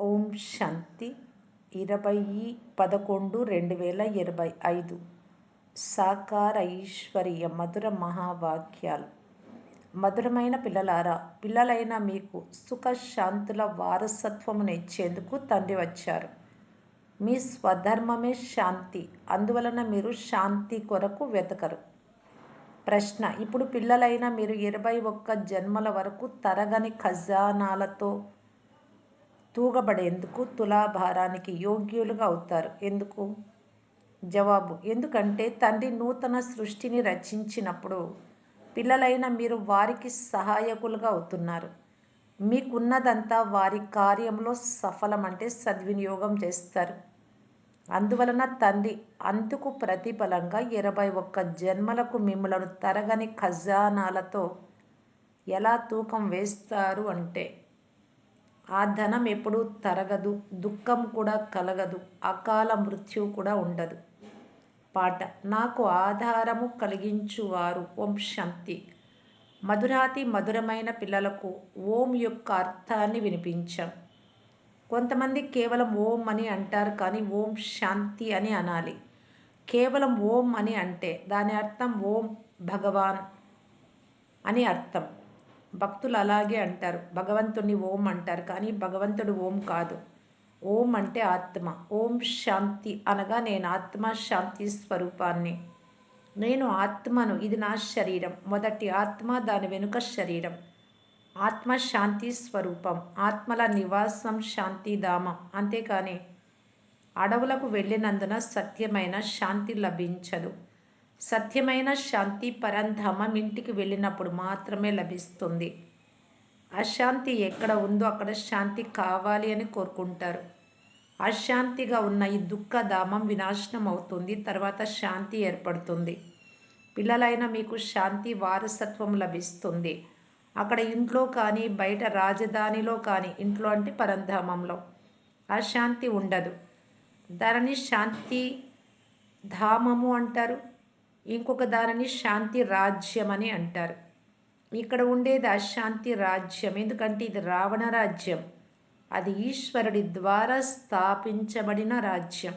ఓం శాంతి. ఇరవై పదకొండు రెండు వేల ఇరవై ఐదు. సాకార ఐశ్వర్య మధుర మహావాక్యాలు. మధురమైన పిల్లలారా పిల్లలైన మీకు సుఖ శాంతుల వారసత్వమును ఇచ్చేందుకు తండ్రి వచ్చారు. మీ స్వధర్మమే శాంతి అందువలన మీరు శాంతి కొరకు వెతకరు. ప్రశ్న ఇప్పుడు పిల్లలైన మీరు ఇరవై ఒక్క జన్మల వరకు తరగని ఖజానాలతో తూగబడేందుకు తులాభారానికి యోగ్యులుగా అవుతారు. ఎందుకు? జవాబు ఎందుకంటే తండ్రి నూతన సృష్టిని రచించినప్పుడు పిల్లలైన మీరు వారికి సహాయకులుగా అవుతున్నారు. మీకున్నదంతా వారి కార్యంలో సఫలమంటే సద్వినియోగం చేస్తారు. అందువలన తండ్రి అందుకు ప్రతిఫలంగా ఇరవై ఒక్క జన్మలకు మిమ్మలను తరగని ఖజానాలతో ఎలా తూకం వేస్తారు అంటే ఆ ధనం ఎప్పుడూ తరగదు దుఃఖం కూడా కలగదు అకాల మృత్యువు కూడా ఉండదు. పాట నాకు ఆధారము కలిగించువారు ఓం శాంతి. మధురాతి మధురమైన పిల్లలకు ఓం యొక్క అర్థాన్ని వినిపించాం. కొంతమంది కేవలం ఓం అని అంటారు కానీ ఓం శాంతి అని అనాలి. కేవలం ఓం అని అంటే దాని అర్థం ఓం భగవాన్ అని అర్థం. భక్తులు అలాగే అంటారు. భగవంతుని ఓం అంటారు. కానీ భగవంతుడు ఓం కాదు. ఓం అంటే ఆత్మ. ఓం శాంతి అనగా నేను ఆత్మ శాంతి స్వరూపాన్ని. నేను ఆత్మను ఇది నా శరీరం. మొదటి ఆత్మ దాని వెనుక శరీరం. ఆత్మ శాంతి స్వరూపం. ఆత్మల నివాసం శాంతిధామం అంతేకాని అడవులకు వెళ్ళినందున సత్యమైన శాంతి లభించదు. సత్యమైన శాంతి పరంధామం ఇంటికి వెళ్ళినప్పుడు మాత్రమే లభిస్తుంది. అశాంతి ఎక్కడ ఉందో అక్కడ శాంతి కావాలి అని కోరుకుంటారు. అశాంతిగా ఉన్న ఈ దుఃఖధామం వినాశనం అవుతుంది తర్వాత శాంతి ఏర్పడుతుంది. పిల్లలైన మీకు శాంతి వారసత్వం లభిస్తుంది. అక్కడ ఇంట్లో కానీ బయట రాజధానిలో కానీ ఇంట్లో అంటే పరంధామంలో అశాంతి ఉండదు. దానిని శాంతి ధామము అంటారు. ఇంకొక దానిని శాంతి రాజ్యం అని అంటారు. ఇక్కడ ఉండేది అశాంతి రాజ్యం. ఎందుకంటే ఇది రావణ రాజ్యం. అది ఈశ్వరుడి ద్వారా స్థాపించబడిన రాజ్యం.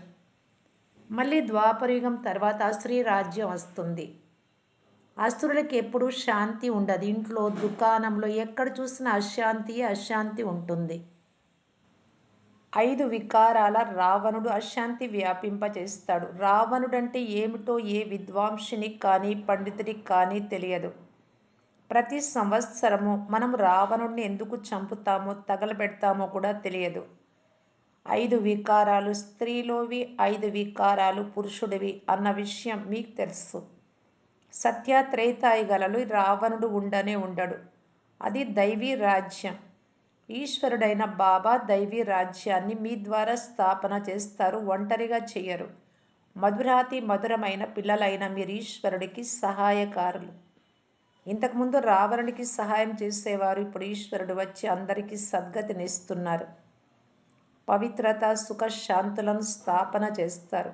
మళ్ళీ ద్వాపరయుగం తర్వాత అసురీ రాజ్యం వస్తుంది. అసురులకి ఎప్పుడూ శాంతి ఉండదు. ఇంట్లో దుకాణంలో ఎక్కడ చూసినా అశాంతి అశాంతి ఉంటుంది. ఐదు వికారాల రావణుడు అశాంతి వ్యాపింపచేస్తాడు. రావణుడంటే ఏమిటో ఏ విద్వాంసునికి కానీ పండితుడికి కానీ తెలియదు. ప్రతి సంవత్సరము మనం రావణుడిని ఎందుకు చంపుతామో తగలబెడతామో కూడా తెలియదు. ఐదు వికారాలు స్త్రీలోవి ఐదు వికారాలు పురుషుడివి అన్న విషయం మీకు తెలుసు. సత్య త్రేతాయుగలలో రావణుడు ఉండనే ఉండడు. అది దైవీ రాజ్యం. ఈశ్వరుడైన బాబా దైవీ రాజ్యాన్ని మీ ద్వారా స్థాపన చేస్తారు ఒంటరిగా చేయరు. మధురాతి మధురమైన పిల్లలైన మీరు ఈశ్వరుడికి సహాయకారులు ఇంతకుముందు రావణుడికి సహాయం చేసేవారు ఇప్పుడు ఈశ్వరుడు వచ్చి అందరికీ సద్గతినిస్తున్నారు పవిత్రత సుఖ శాంతులను స్థాపన చేస్తారు.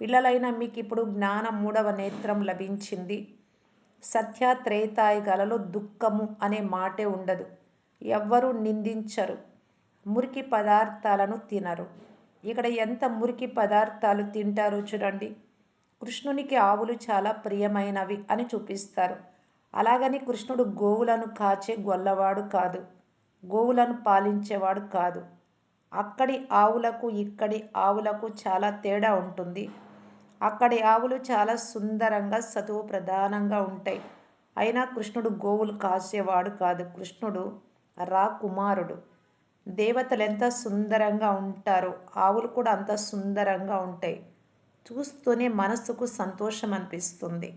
పిల్లలైన మీకు ఇప్పుడు జ్ఞాన మూడవ నేత్రం లభించింది. సత్య త్రేతాయుగాలలో దుఃఖము అనే మాటే ఉండదు. ఎవ్వరూ నిందించరు. మురికి పదార్థాలను తినరు. ఇక్కడ ఎంత మురికి పదార్థాలు తింటారో చూడండి. కృష్ణునికి ఆవులు చాలా ప్రియమైనవి అని చూపిస్తారు. అలాగని కృష్ణుడు గోవులను కాచే గొల్లవాడు కాదు. గోవులను పాలించేవాడు కాదు. అక్కడి ఆవులకు ఇక్కడి ఆవులకు చాలా తేడా ఉంటుంది. అక్కడి ఆవులు చాలా సుందరంగా సతువు ప్రధానంగా ఉంటాయి. అయినా కృష్ణుడు గోవులు కాసేవాడు కాదు. కృష్ణుడు రా కుమారుడు. దేవతలు ఎంత సుందరంగా ఉంటారో ఆవులు కూడా అంత సుందరంగా ఉంటాయి. చూస్తూనే మనసుకు సంతోషం అనిపిస్తుంది.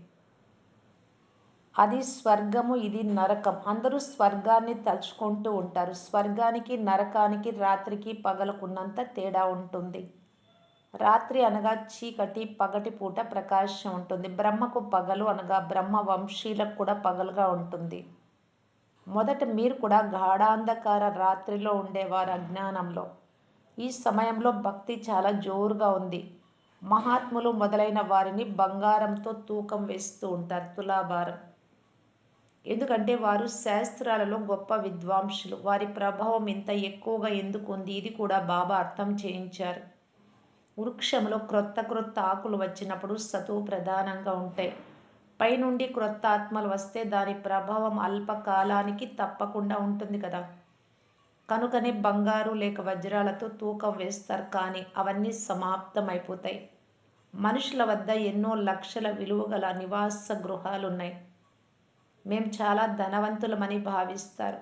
అది స్వర్గము ఇది నరకం. అందరూ స్వర్గాన్ని తలుచుకుంటూ ఉంటారు. స్వర్గానికి నరకానికి రాత్రికి పగలకున్నంత తేడా ఉంటుంది. రాత్రి అనగా చీకటి పగటి పూట ప్రకాశం ఉంటుంది. బ్రహ్మకు పగలు అనగా బ్రహ్మ వంశీలకు కూడా పగలుగా ఉంటుంది. మొదట మీరు కూడా గాఢాంధకార రాత్రిలో ఉండేవారు అజ్ఞానంలో. ఈ సమయంలో భక్తి చాలా జోరుగా ఉంది. మహాత్ములు మొదలైన వారిని బంగారంతో తూకం వేస్తూ ఉంటారు తులాభారం. ఎందుకంటే వారు శాస్త్రాలలో గొప్ప విద్వాంసులు. వారి ప్రభావం ఇంత ఎక్కువగా ఎందుకు ఉంది? ఇది కూడా బాబా అర్థం చేయించారు. వృక్షంలో క్రొత్త క్రొత్త ఆకులు వచ్చినప్పుడు సతువు ప్రధానంగా ఉంటాయి. పైనుండి క్రొత్త ఆత్మలు వస్తే దాని ప్రభావం అల్పకాలానికి తప్పకుండా ఉంటుంది కదా. కనుకనే బంగారు లేక వజ్రాలతో తూకం వేస్తారు కానీ అవన్నీ సమాప్తమైపోతాయి. మనుషుల వద్ద ఎన్నో లక్షల విలువ గల నివాస గృహాలున్నాయి. మేము చాలా ధనవంతులమని భావిస్తారు.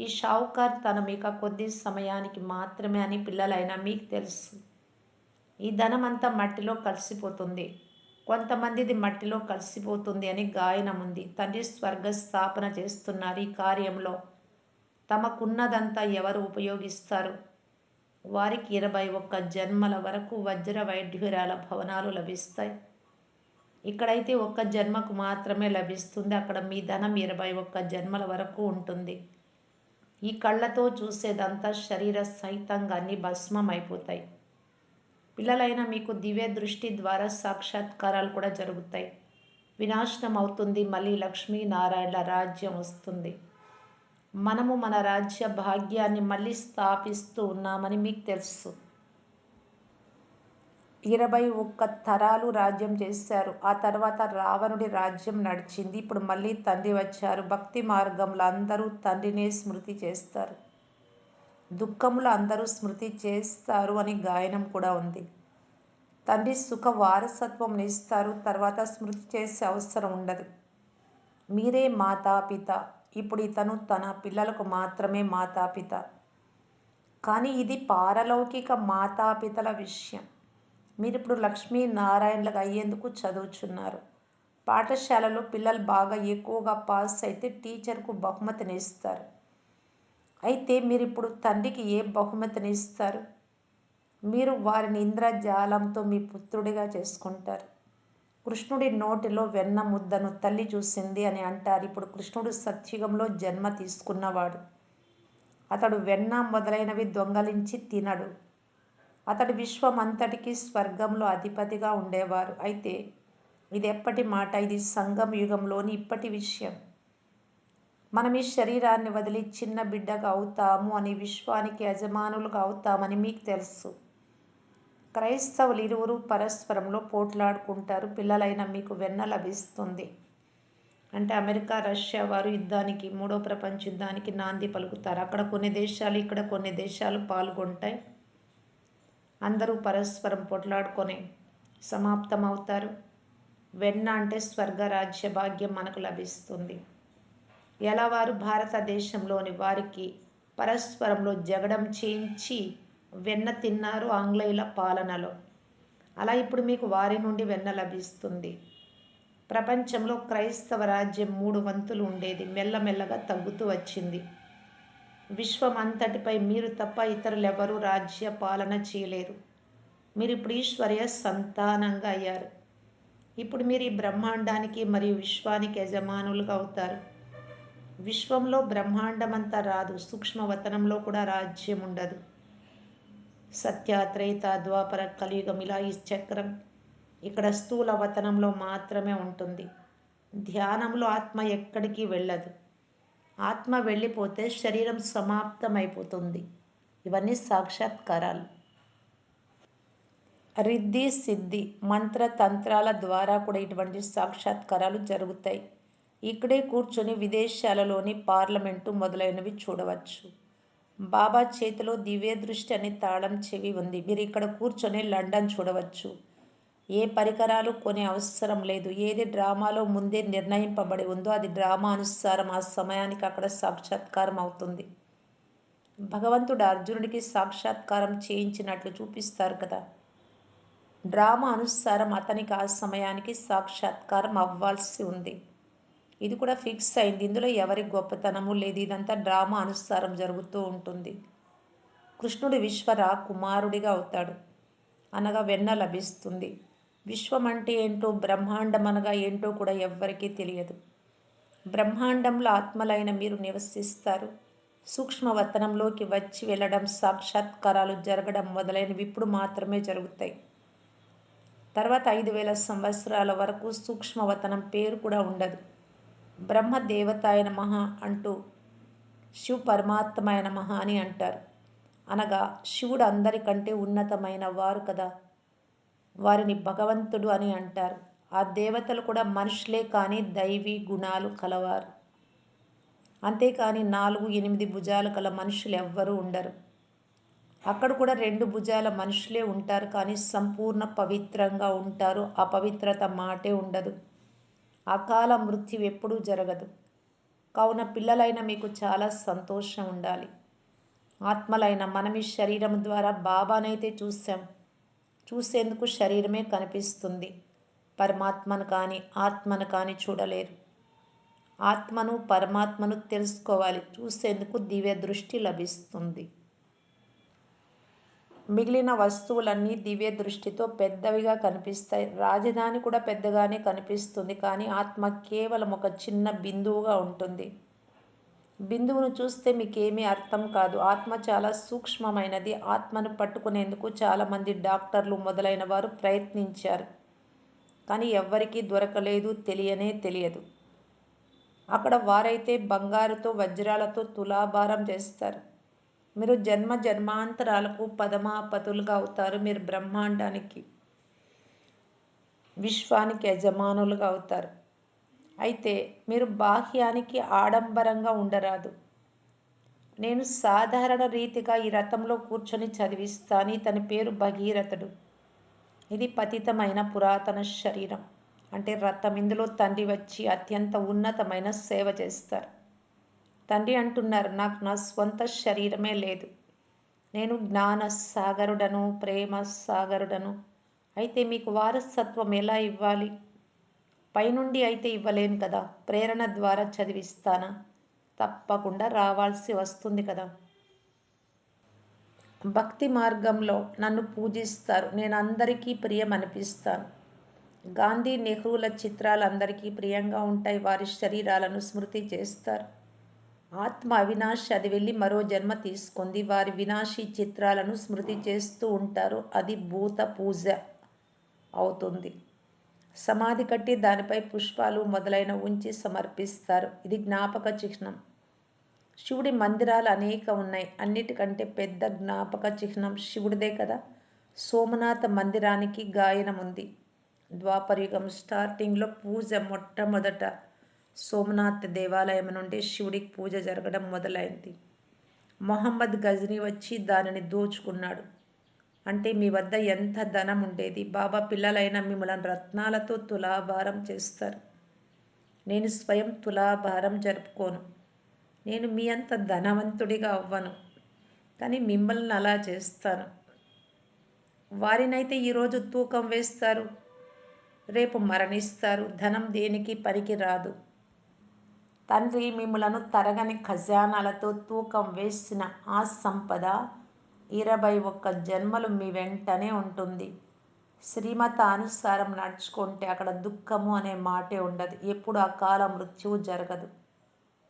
ఈ షావుకార్ తన మీక కొద్ది సమయానికి మాత్రమే అని పిల్లలైనా మీకు తెలుసు. ఈ ధనం అంతా మట్టిలో కలిసిపోతుంది. కొంతమందిది మట్టిలో కలిసిపోతుంది అని గాయనం ఉంది తండ్రి స్వర్గ స్థాపన చేస్తున్నారు ఈ కార్యంలో తమకున్నదంతా ఎవరు ఉపయోగిస్తారు? వారికి ఇరవై ఒక్క జన్మల వరకు వజ్ర వైఢ్యురాల భవనాలు లభిస్తాయి. ఇక్కడైతే ఒక్క జన్మకు మాత్రమే లభిస్తుంది. అక్కడ మీ ధనం ఇరవై ఒక్క జన్మల వరకు ఉంటుంది. ఈ కళ్ళతో చూసేదంతా శరీర సహితంగా అన్ని భస్మం అయిపోతాయి పిల్లలైన మీకు దివ్య దృష్టి ద్వారా సాక్షాత్కారాలు కూడా జరుగుతాయి. వినాశనం అవుతుంది మళ్ళీ లక్ష్మీనారాయణ రాజ్యం వస్తుంది. మనము మన రాజ్య భాగ్యాన్ని మళ్ళీ స్థాపిస్తూ ఉన్నామని మీకు తెలుసు. ఇరవై ఒక్క తరాలు రాజ్యం చేశారు. ఆ తర్వాత రావణుడి రాజ్యం నడిచింది. ఇప్పుడు మళ్ళీ తండ్రి వచ్చారు. భక్తి మార్గంలో అందరూ తండ్రినే స్మృతి చేస్తారు. దుఃఖంలో అందరూ స్మృతి చేస్తారు అని గాయనం కూడా ఉంది. తండ్రి సుఖ వారసత్వం ఇస్తారు తర్వాత స్మృతి చేసే అవసరం ఉండదు. మీరే మాతాపిత ఇప్పుడు ఇతను తన పిల్లలకు మాత్రమే మాతాపిత కానీ ఇది పారలౌకిక మాతాపితల విషయం. మీరు ఇప్పుడు లక్ష్మీనారాయణలకు అయ్యేందుకు చదువుచున్నారు. పాఠశాలలో పిల్లలు బాగా ఎక్కువగా పాస్ అయితే టీచర్కు బహుమతిని ఇస్తారు. అయితే మీరు ఇప్పుడు తండ్రికి ఏ బహుమతిని ఇస్తారు? మీరు వారిని ఇంద్రజాలంతో మీ పుత్రుడిగా చేసుకుంటారు. కృష్ణుడి నోటిలో వెన్న ముద్దను తల్లి చూసింది అని అంటారు. ఇప్పుడు కృష్ణుడు సత్యుగంలో జన్మ తీసుకున్నవాడు. అతడు వెన్న మొదలైనవి దొంగలించి తినడు. అతడు విశ్వం అంతటికి స్వర్గంలో అధిపతిగా ఉండేవారు. అయితే ఇది ఎప్పటి మాట? ఇది సంగం యుగంలోని ఇప్పటి విషయం. మనం ఈ శరీరాన్ని వదిలి చిన్న బిడ్డగా అవుతాము అని విశ్వానికి యజమానులుగా అవుతామని మీకు తెలుసు. క్రైస్తవులు ఇరువురు పరస్పరంలో పోట్లాడుకుంటారు. పిల్లలైన మీకు వెన్న లభిస్తుంది. అంటే అమెరికా రష్యా వారు యుద్ధానికి మూడో ప్రపంచ యుద్ధానికి నాంది పలుకుతారు. అక్కడ కొన్ని దేశాలు ఇక్కడ కొన్ని దేశాలు పాల్గొంటాయి. అందరూ పరస్పరం పొట్లాడుకొని సమాప్తమవుతారు. వెన్న అంటే స్వర్గరాజ్య భాగ్యం మనకు లభిస్తుంది. ఎలా వారు భారతదేశంలోని వారికి పరస్పరంలో జగడం చేయించి వెన్న తిన్నారు ఆంగ్లేయుల పాలనలో. అలా ఇప్పుడు మీకు వారి నుండి వెన్న లభిస్తుంది. ప్రపంచంలో క్రైస్తవ రాజ్యం మూడు వంతులు ఉండేది. మెల్లమెల్లగా తగ్గుతూ వచ్చింది. విశ్వం అంతటిపై మీరు తప్ప ఇతరులెవరూ రాజ్య పాలన చేయలేరు. మీరు ఇప్పుడు ఈశ్వర్య సంతానంగా అయ్యారు. ఇప్పుడు మీరు ఈ బ్రహ్మాండానికి మరియు విశ్వానికి యజమానులుగా అవుతారు. విశ్వంలో బ్రహ్మాండమంతా రాదు. సూక్ష్మవతనంలో కూడా రాజ్యం ఉండదు సత్య త్రేత ద్వాపర కలియుగం ఇలా ఈ చక్రం ఇక్కడ స్థూల వతనంలో మాత్రమే ఉంటుంది. ధ్యానంలో ఆత్మ ఎక్కడికి వెళ్ళదు. ఆత్మ వెళ్ళిపోతే శరీరం సమాప్తమైపోతుంది. ఇవన్నీ సాక్షాత్కారాలు. రిద్ధి సిద్ధి మంత్ర తంత్రాల ద్వారా కూడా ఇటువంటి సాక్షాత్కారాలు జరుగుతాయి. ఇక్కడే కూర్చొని విదేశాలలోని పార్లమెంటు మొదలైనవి చూడవచ్చు. బాబా చేతిలో దివ్య దృష్టి అనే తాళం చెవి ఉంది. మీరు ఇక్కడ కూర్చొని లండన్ చూడవచ్చు. ఏ పరికరాలు కొనే అవసరం లేదు. ఏది డ్రామాలో ముందే నిర్ణయింపబడి ఉందో అది డ్రామా అనుసారం ఆ సమయానికి అక్కడ సాక్షాత్కారం అవుతుంది. భగవంతుడు అర్జునుడికి సాక్షాత్కారం చేయించినట్లు చూపిస్తారు కదా. డ్రామా అనుసారం అతనికి ఆ సమయానికి సాక్షాత్కారం అవ్వాల్సి ఉంది. ఇది కూడా ఫిక్స్ అయింది. ఇందులో ఎవరి గొప్పతనము లేదు. ఇదంతా డ్రామా అనుసారం జరుగుతూ ఉంటుంది. కృష్ణుడు విశ్వర కుమారుడిగా అవుతాడు. అనగా వెన్న లభిస్తుంది. విశ్వం అంటే ఏంటో బ్రహ్మాండం అనగా ఏంటో కూడా ఎవ్వరికీ తెలియదు. బ్రహ్మాండంలో ఆత్మలైన మీరు నివసిస్తారు. సూక్ష్మవతనంలోకి వచ్చి వెళ్ళడం సాక్షాత్కారాలు జరగడం మొదలైనవి ఇప్పుడు మాత్రమే జరుగుతాయి. తర్వాత ఐదు వేల సంవత్సరాల వరకు సూక్ష్మవతనం పేరు కూడా ఉండదు. బ్రహ్మదేవతాయ మహా అంటూ శివ పరమాత్మాయ మహా అని అంటారు. అనగా శివుడు అందరికంటే ఉన్నతమైన వారు కదా. వారిని భగవంతుడు అని అంటారు. ఆ దేవతలు కూడా మనుషులే కానీ దైవీ గుణాలు కలవారు. అంతేకాని నాలుగు ఎనిమిది భుజాలు కల మనుషులు ఎవ్వరూ ఉండరు. అక్కడ కూడా రెండు భుజాల మనుషులే ఉంటారు కానీ సంపూర్ణ పవిత్రంగా ఉంటారు. అపవిత్రత మాటే ఉండదు. అకాల మృత్యు ఎప్పుడూ జరగదు. కావున పిల్లలైన మీకు చాలా సంతోషం ఉండాలి. ఆత్మలైన మనం ఈ శరీరం ద్వారా బాబానైతే చూసాం చూసేందుకు శరీరమే కనిపిస్తుంది. పరమాత్మను కానీ ఆత్మను కానీ చూడలేరు. ఆత్మను పరమాత్మను తెలుసుకోవాలి. చూసేందుకు దివ్య దృష్టి లభిస్తుంది. మిగిలిన వస్తువులన్నీ దివ్య దృష్టితో పెద్దవిగా కనిపిస్తాయి. రాజధాని కూడా పెద్దగానే కనిపిస్తుంది కానీ ఆత్మ కేవలం ఒక చిన్న బిందువుగా ఉంటుంది. బిందువును చూస్తే మీకేమీ అర్థం కాదు. ఆత్మ చాలా సూక్ష్మమైనది. ఆత్మను పట్టుకునేందుకు చాలామంది డాక్టర్లు మొదలైన వారు ప్రయత్నించారు కానీ ఎవ్వరికీ దొరకలేదు తెలియనే తెలియదు. అక్కడ వారైతే బంగారుతో వజ్రాలతో తులాభారం చేస్తారు. మీరు జన్మ జన్మాంతరాలకు పదమాపతులుగా అవుతారు. మీరు బ్రహ్మాండానికి విశ్వానికి యజమానులుగా అవుతారు. అయితే మీరు బాహ్యానికి ఆడంబరంగా ఉండరాదు. నేను సాధారణ రీతిగా ఈ రథంలో కూర్చొని చదివిస్తాను. ఇతని పేరు భగీరథుడు. ఇది పతితమైన పురాతన శరీరం. అంటే రథం ఇందులో తండ్రి వచ్చి అత్యంత ఉన్నతమైన సేవ చేస్తారు. తండ్రి అంటున్నారు నాకు నా స్వంత శరీరమే లేదు. నేను జ్ఞాన సాగరుడను ప్రేమ సాగరుడను అయితే మీకు వారసత్వం ఎలా ఇవ్వాలి? పైనుండి అయితే ఇవ్వలేను కదా. ప్రేరణ ద్వారా చదివిస్తానా? తప్పకుండా రావాల్సి వస్తుంది కదా. భక్తి మార్గంలో నన్ను పూజిస్తారు. నేను అందరికీ ప్రియం అనిపిస్తాను గాంధీ నెహ్రూల చిత్రాలు అందరికీ ప్రియంగా ఉంటాయి. వారి శరీరాలను స్మృతి చేస్తారు. ఆత్మ అవినాశి అది వెళ్ళి మరో జన్మ తీసుకుంది. వారి వినాశి చిత్రాలను స్మృతి చేస్తూ ఉంటారు. అది భూత పూజ అవుతుంది. సమాధి కట్టి దానిపై పుష్పాలు మొదలైన ఉంచి సమర్పిస్తారు. ఇది జ్ఞాపక చిహ్నం. శివుడి మందిరాలు అనేక ఉన్నాయి. అన్నిటికంటే పెద్ద జ్ఞాపక చిహ్నం శివుడిదే కదా. సోమనాథ మందిరానికి గాయనం ఉంది ద్వాపరయుగం స్టార్టింగ్లో పూజ మొట్టమొదట సోమనాథ్ దేవాలయం నుండి శివుడికి పూజ జరగడం మొదలైంది. మొహమ్మద్ గజనీ వచ్చి దానిని దోచుకున్నాడు. అంటే మీ వద్ద ఎంత ధనం ఉండేది? బాబా పిల్లలైన మిమ్మల్ని రత్నాలతో తులాభారం చేస్తారు. నేను స్వయం తులాభారం జరుపుకోను. నేను మీ అంత ధనవంతుడిగా అవ్వను. కానీ మిమ్మల్ని అలా చేస్తాను. వారినైతే ఈరోజు తూకం వేస్తారు. రేపు మరణిస్తారు. ధనం దేనికి పనికి రాదు. తండ్రి మిమ్మలను తరగని ఖజానాలతో తూకం వేసిన ఆ సంపద ఇరవై ఒక్క జన్మలు మీ వెంటనే ఉంటుంది. శ్రీమత అనుసారం నడుచుకుంటే అక్కడ దుఃఖము అనే మాటే ఉండదు. ఎప్పుడు అకాల మృత్యువు జరగదు.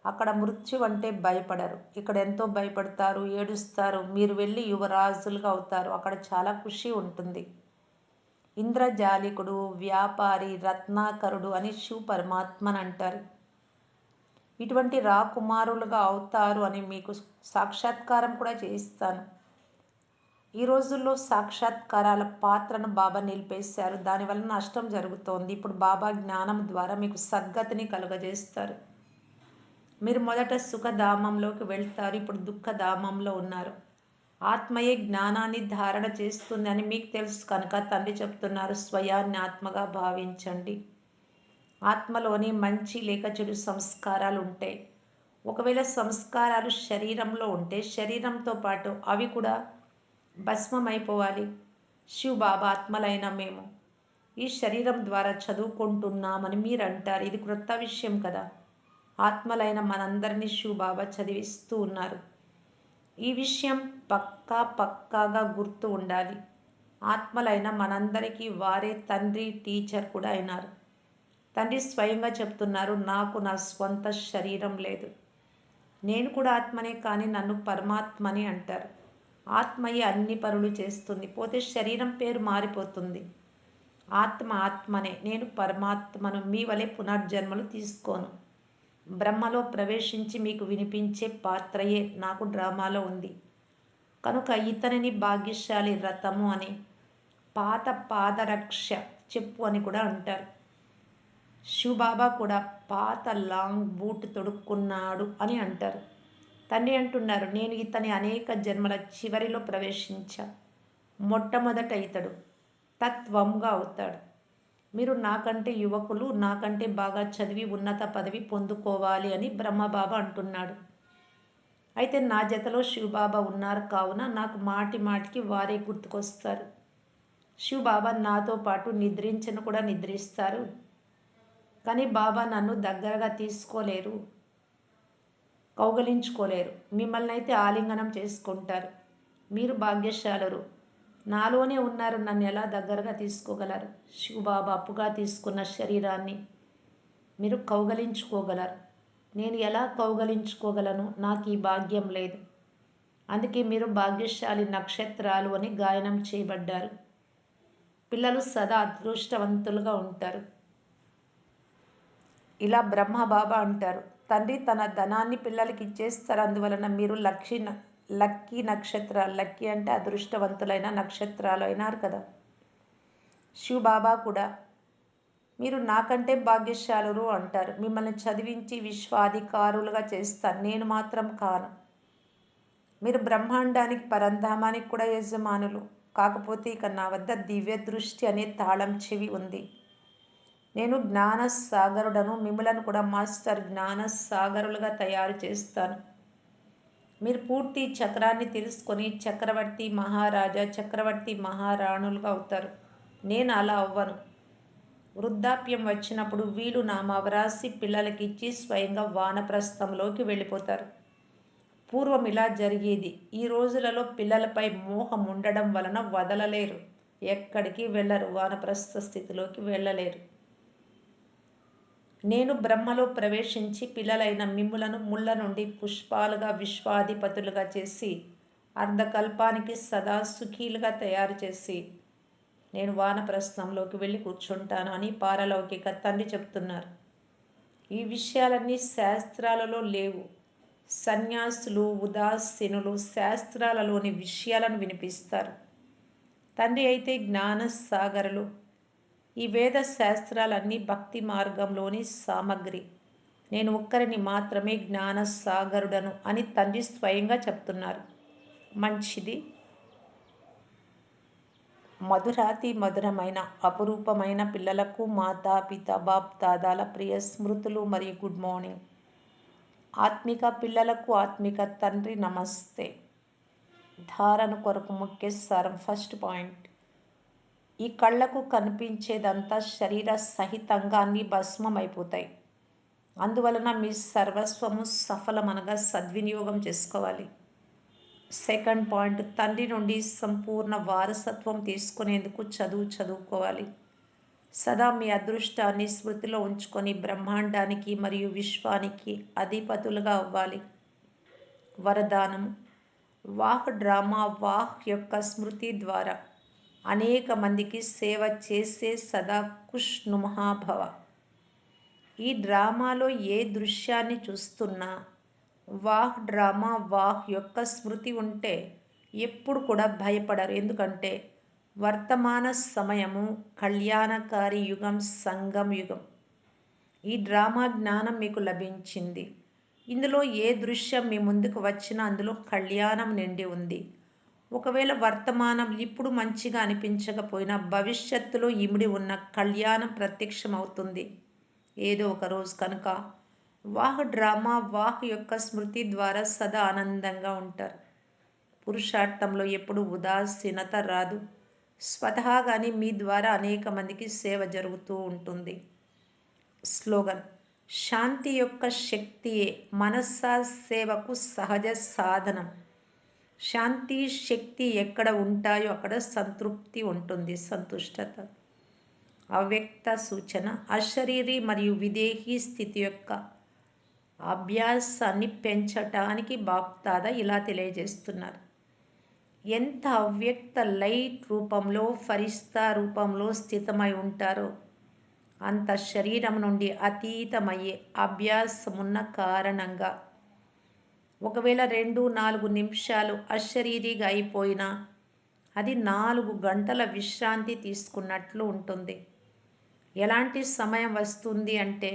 అక్కడ మృత్యు అంటే భయపడరు. ఇక్కడ ఎంతో భయపడతారు ఏడుస్తారు. మీరు వెళ్ళి యువరాజులుగా అవుతారు. అక్కడ చాలా ఖుషి ఉంటుంది. ఇంద్రజాలికుడు వ్యాపారి రత్నాకరుడు అని శివ పరమాత్మని అంటారు. ఇటువంటి రాకుమారులుగా అవుతారు అని మీకు సాక్షాత్కారం కూడా చేయిస్తాను. ఈ రోజుల్లో సాక్షాత్కారాల పాత్రను బాబా నిలిపేశారు. దానివల్ల నష్టం జరుగుతోంది. ఇప్పుడు బాబా జ్ఞానం ద్వారా మీకు సద్గతిని కలుగజేస్తారు. మీరు మొదట సుఖధామంలోకి వెళ్తారు. ఇప్పుడు దుఃఖధామంలో ఉన్నారు. ఆత్మయే జ్ఞానాన్ని ధారణ చేస్తుంది అని మీకు తెలుసు. కనుక తండ్రి చెప్తున్నారు స్వయాన్ని ఆత్మగా భావించండి. ఆత్మలోని మంచి లేక చెడు సంస్కారాలు ఉంటాయి ఒకవేళ సంస్కారాలు శరీరంలో ఉంటే శరీరంతో పాటు అవి కూడా భస్మమైపోవాలి. శివ్ బాబా ఆత్మలైన మేము ఈ శరీరం ద్వారా చదువుకుంటున్నామని మీరు అంటారు ఇది క్రొత్త విషయం కదా. ఆత్మలైన మనందరినీ శివ్ బాబా చదివిస్తూ ఉన్నారు. ఈ విషయం పక్కా పక్కాగా గుర్తు ఉండాలి. ఆత్మలైన మనందరికీ వారే తండ్రి టీచర్ కూడా అయినారు. తండ్రి స్వయంగా చెప్తున్నారు నాకు నా స్వంత శరీరం లేదు. నేను కూడా ఆత్మనే కానీ నన్ను పరమాత్మని అంటారు. ఆత్మయే అన్ని పనులు చేస్తుంది. పోతే శరీరం పేరు మారిపోతుంది. ఆత్మ ఆత్మనే. నేను పరమాత్మను మీ వలె పునర్జన్మలు తీసుకోను. బ్రహ్మలో ప్రవేశించి మీకు వినిపించే పాత్రయే నాకు డ్రామాలో ఉంది. కనుక ఇతనిని భాగ్యశాలి రథము అని పాత పాదరక్ష చెప్పు అని కూడా అంటారు. శివబాబా కూడా పాత లాంగ్ బూట్ తొడుక్కున్నాడు అని అంటారు. తండ్రి అంటున్నారు నేను ఇతని అనేక జన్మల చివరిలో ప్రవేశించా. మొట్టమొదట ఇతడు తత్వంగా అవుతాడు. మీరు నాకంటే యువకులు నాకంటే బాగా చదివి ఉన్నత పదవి పొందుకోవాలి అని బ్రహ్మబాబా అంటున్నాడు. అయితే నా జతలో శివబాబా ఉన్నారు కావున నాకు మాటి మాటికి వారే గుర్తుకొస్తారు. శివబాబా నాతో పాటు నిద్రించను కూడా నిద్రిస్తారు. కానీ బాబా నన్ను దగ్గరగా తీసుకోలేరు కౌగలించుకోలేరు. మిమ్మల్ని అయితే ఆలింగనం చేసుకుంటారు. మీరు భాగ్యశాలరు. నాలోనే ఉన్నారు నన్ను ఎలా దగ్గరగా తీసుకోగలరు? శివబాబా అప్పుగా తీసుకున్న శరీరాన్ని మీరు కౌగలించుకోగలరు. నేను ఎలా కౌగలించుకోగలను? నాకు ఈ భాగ్యం లేదు. అందుకే మీరు భాగ్యశాలి నక్షత్రాలు అని గాయనం చేయబడ్డారు. పిల్లలు సదా అదృష్టవంతులుగా ఉంటారు. ఇలా బ్రహ్మ బాబా అంటారు. తండ్రి తన ధనాన్ని పిల్లలకి ఇచ్చేస్తారు. అందువలన మీరు లక్కీ లక్కీ నక్షత్రాలు లక్కీ అంటే అదృష్టవంతులైన నక్షత్రాలు అయినారు కదా. శివ బాబా కూడా మీరు నాకంటే భాగ్యశాలురు అంటారు. మిమ్మల్ని చదివించి విశ్వాధికారులుగా చేస్తాను. నేను మాత్రం కాను. మీరు బ్రహ్మాండానికి పరంధామానికి కూడా యజమానులు. కాకపోతే ఇక నా వద్ద దివ్య దృష్టి అనే తాళం చెవి ఉంది. నేను జ్ఞాన సాగరుడను మిమ్మలను కూడా మాస్టర్ జ్ఞాన సాగరులుగా తయారు చేస్తాను. మీరు పూర్తి చక్రాన్ని తెలుసుకొని చక్రవర్తి మహారాజా చక్రవర్తి మహారాణులుగా అవుతారు. నేను అలా అవ్వను. వృద్ధాప్యం వచ్చినప్పుడు వీళ్ళు నామవ్రాసి పిల్లలకిచ్చి స్వయంగా వానప్రస్థంలోకి వెళ్ళిపోతారు. పూర్వం ఇలా జరిగేది. ఈ రోజులలో పిల్లలపై మోహం ఉండడం వలన వదలలేరు. ఎక్కడికి వెళ్ళరు. వానప్రస్థ స్థితిలోకి వెళ్ళలేరు. నేను బ్రహ్మలో ప్రవేశించి పిల్లలైన మిమ్ములను ముళ్ళ నుండి పుష్పాలుగా విశ్వాధిపతులుగా చేసి అర్ధకల్పానికి సదా సుఖీలుగా తయారు చేసి నేను వానప్రస్థంలోకి వెళ్ళి కూర్చుంటాను అని పారలౌకిక తండ్రి చెప్తున్నారు. ఈ విషయాలన్నీ శాస్త్రాలలో లేవు. సన్యాసులు ఉదాసీనులు శాస్త్రాలలోని విషయాలను వినిపిస్తారు. తండ్రి అయితే జ్ఞాన సాగరులు ఈ వేద శాస్త్రాలన్నీ భక్తి మార్గంలోని సామగ్రి. నేను ఒక్కరిని మాత్రమే జ్ఞాన సాగరుడను అని తండ్రి స్వయంగా చెప్తున్నారు. మంచిది. మధురాతి మధురమైన అపురూపమైన పిల్లలకు మాతా పిత బాప్ దాదాల ప్రియ స్మృతులు మరియు గుడ్ మార్నింగ్. ఆత్మిక పిల్లలకు ఆత్మిక తండ్రి నమస్తే. ధారణ కొరకు ముఖ్య సారం ఫస్ట్ పాయింట్. ఈ కళ్ళకు కనిపించేదంతా శరీర సహితంగా అన్ని భస్మం అయిపోతాయి అందువలన మీ సర్వస్వము సఫలమనగా సద్వినియోగం చేసుకోవాలి. సెకండ్ పాయింట్ తండ్రి నుండి సంపూర్ణ వారసత్వం తీసుకునేందుకు చదువు చదువుకోవాలి. సదా మీ అదృష్టాన్ని స్మృతిలో ఉంచుకొని బ్రహ్మాండానికి మరియు విశ్వానికి అధిపతులుగా అవ్వాలి. వరదానం వాహ్ డ్రామా వాహ్ యొక్క స్మృతి ద్వారా. అనేక మందికి సేవ చేసే సదా కుష్ నుమహాభవ ఈ డ్రామాలో ఏ దృశ్యాన్ని చూస్తున్నా వాహ్ డ్రామా వాహ్ యొక్క స్మృతి ఉంటే ఎప్పుడు కూడా భయపడరు. ఎందుకంటే వర్తమాన సమయము కళ్యాణకారి యుగం సంగం యుగం. ఈ డ్రామా జ్ఞానం మీకు లభించింది. ఇందులో ఏ దృశ్యం మీ ముందుకు వచ్చినా అందులో కళ్యాణం నిండి ఉంది. ఒకవేళ వర్తమానం ఇప్పుడు మంచిగా అనిపించకపోయినా భవిష్యత్తులో ఇమిడి ఉన్న కళ్యాణం ప్రత్యక్షమవుతుంది. ఏదో ఒక రోజు కనుక వాహ్ డ్రామా వాహ్ యొక్క స్మృతి ద్వారా సదా ఆనందంగా ఉంటారు. పురుషార్థంలో ఎప్పుడు ఉదాసీనత రాదు. స్వతహాగాని మీ ద్వారా అనేక మందికి సేవ జరుగుతూ ఉంటుంది. స్లోగన్ శాంతి యొక్క శక్తియే మనస్సా సేవకు సహజ సాధనం. శాంతి శక్తి ఎక్కడ ఉంటాయో అక్కడ సంతృప్తి ఉంటుంది సంతుష్టత. అవ్యక్త సూచన అశరీరి మరియు విదేహీ స్థితి యొక్క అభ్యాసాన్ని పెంచటానికి బాప్తాద ఇలా తెలియజేస్తున్నారు. ఎంత అవ్యక్త లైట్ రూపంలో ఫరిస్తా రూపంలో స్థితమై ఉంటారో అంత శరీరం నుండి అతీతమయ్యే అభ్యాసమున్న కారణంగా ఒకవేళ రెండు నాలుగు నిమిషాలు అశరీరిగా అయిపోయినా అది నాలుగు గంటల విశ్రాంతి తీసుకున్నట్లు ఉంటుంది. ఎలాంటి సమయం వస్తుంది అంటే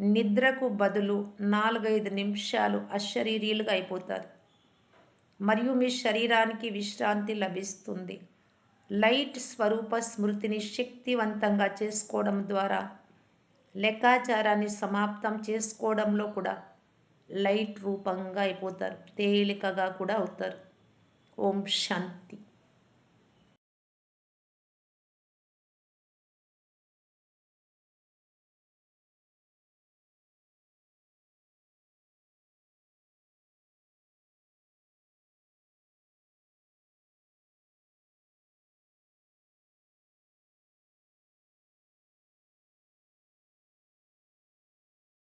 నిద్రకు బదులు నాలుగైదు నిమిషాలు అశరీరీలుగా అయిపోతారు. మరియు మీ శరీరానికి విశ్రాంతి లభిస్తుంది. లైట్ స్వరూప స్మృతిని శక్తివంతంగా చేసుకోవడం ద్వారా లెక్కాచారాన్ని సమాప్తం చేసుకోవడంలో కూడా లైట్ రూపంగా అయిపోతారు. తేలికగా కూడా అవుతారు. ఓం శాంతి.